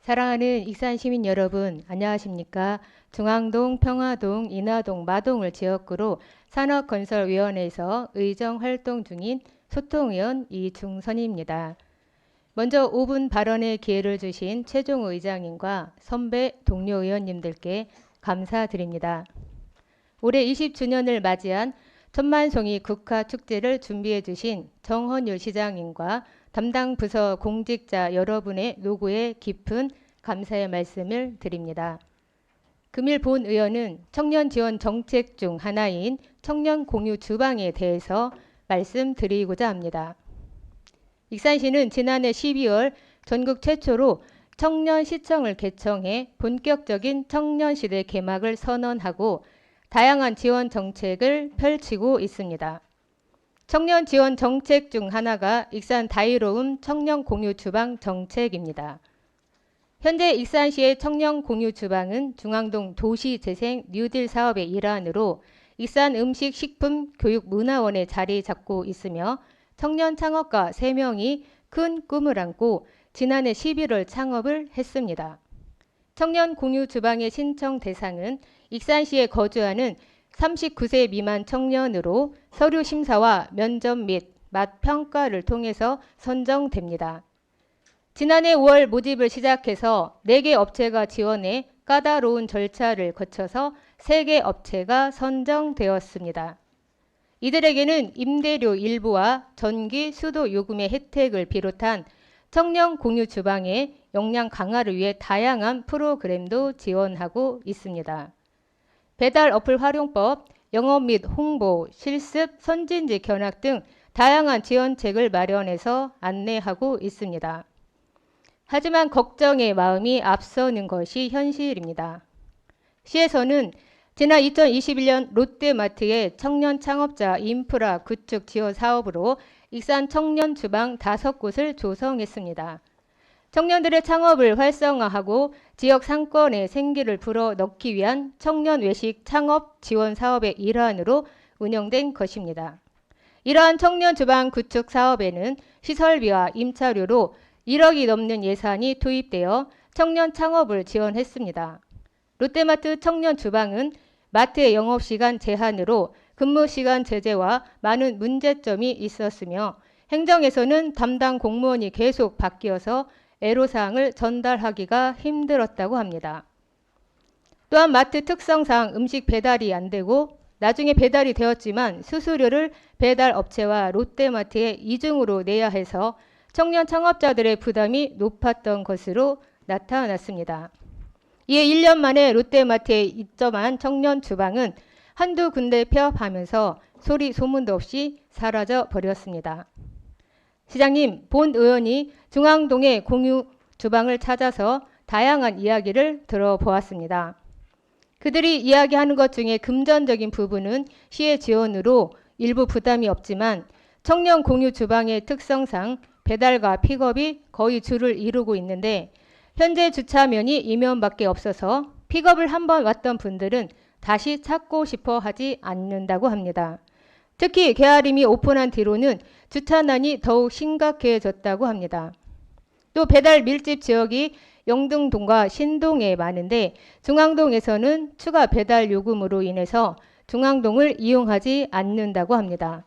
사랑하는 익산 시민 여러분, 안녕하십니까? 중앙동, 평화동, 인하동, 마동을 지역구로 산업건설위원회에서 의정 활동 중인 소통위원 이중선입니다. 먼저 5분 발언의 기회를 주신 최종 의장님과 선배 동료 의원님들께 감사드립니다. 올해 20주년을 맞이한 천만송이 국화 축제를 준비해 주신 정헌율 시장님과 담당 부서 공직자 여러분의 노고에 깊은 감사의 말씀을 드립니다. 금일 본 의원은 청년 지원 정책 중 하나인 청년 공유 주방에 대해서 말씀드리고자 합니다. 익산시는 지난해 12월 전국 최초로 청년 시청을 개청해 본격적인 청년 시대 개막을 선언하고 다양한 지원 정책을 펼치고 있습니다. 청년 지원 정책 중 하나가 익산 다이로움 청년 공유 주방 정책입니다. 현재 익산시의 청년 공유 주방은 중앙동 도시재생 뉴딜 사업의 일환으로 익산 음식 식품 교육 문화원에 자리 잡고 있으며 청년 창업가 3명이 큰 꿈을 안고 지난해 11월 창업을 했습니다. 청년 공유 주방의 신청 대상은 익산시에 거주하는 39세 미만 청년으로 서류 심사와 면접 및 맛 평가를 통해서 선정됩니다. 지난해 5월 모집을 시작해서 4개 업체가 지원해 까다로운 절차를 거쳐서 3개 업체가 선정되었습니다. 이들에게는 임대료 일부와 전기, 수도 요금의 혜택을 비롯한 청년 공유 주방의 역량 강화를 위해 다양한 프로그램도 지원하고 있습니다. 배달 어플 활용법, 영업 및 홍보, 실습, 선진지 견학 등 다양한 지원책을 마련해서 안내하고 있습니다. 하지만 걱정의 마음이 앞서는 것이 현실입니다. 시에서는 지난 2021년 롯데마트의 청년 창업자 인프라 구축 지원 사업으로 익산 청년 주방 다섯 곳을 조성했습니다. 청년들의 창업을 활성화하고 지역 상권에 생기를 불어 넣기 위한 청년 외식 창업 지원 사업의 일환으로 운영된 것입니다. 이러한 청년 주방 구축 사업에는 시설비와 임차료로 1억이 넘는 예산이 투입되어 청년 창업을 지원했습니다. 롯데마트 청년 주방은 마트의 영업시간 제한으로 근무시간 제재와 많은 문제점이 있었으며 행정에서는 담당 공무원이 계속 바뀌어서 애로사항을 전달하기가 힘들었다고 합니다. 또한 마트 특성상 음식 배달이 안 되고 나중에 배달이 되었지만 수수료를 배달 업체와 롯데마트에 이중으로 내야 해서 청년 창업자들의 부담이 높았던 것으로 나타났습니다. 이에 1년 만에 롯데마트에 입점한 청년 주방은 한두 군데 폐업하면서 소리 소문도 없이 사라져 버렸습니다. 시장님, 본 의원이 중앙동의 공유 주방을 찾아서 다양한 이야기를 들어보았습니다. 그들이 이야기하는 것 중에 금전적인 부분은 시의 지원으로 일부 부담이 없지만 청년 공유 주방의 특성상 배달과 픽업이 거의 주를 이루고 있는데 현재 주차면이 이면밖에 없어서 픽업을 한번 왔던 분들은 다시 찾고 싶어 하지 않는다고 합니다. 특히 개아림이 오픈한 뒤로는 주차난이 더욱 심각해졌다고 합니다. 또 배달 밀집 지역이 영등동과 신동에 많은데 중앙동에서는 추가 배달 요금으로 인해서 중앙동을 이용하지 않는다고 합니다.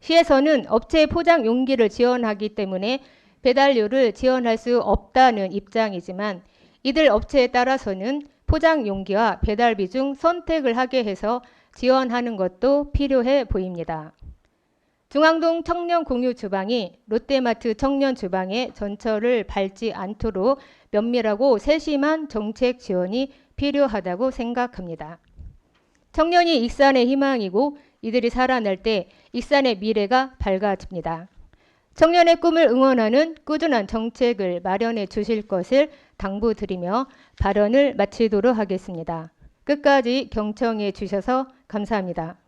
시에서는 업체 포장 용기를 지원하기 때문에 배달료를 지원할 수 없다는 입장이지만 이들 업체에 따라서는 포장 용기와 배달비 중 선택을 하게 해서 지원하는 것도 필요해 보입니다. 중앙동 청년 공유 주방이 롯데마트 청년 주방의 전철을 밟지 않도록 면밀하고 세심한 정책 지원이 필요하다고 생각합니다. 청년이 익산의 희망이고 이들이 살아날 때 익산의 미래가 밝아집니다. 청년의 꿈을 응원하는 꾸준한 정책을 마련해 주실 것을 당부드리며 발언을 마치도록 하겠습니다. 끝까지 경청해 주셔서 감사합니다.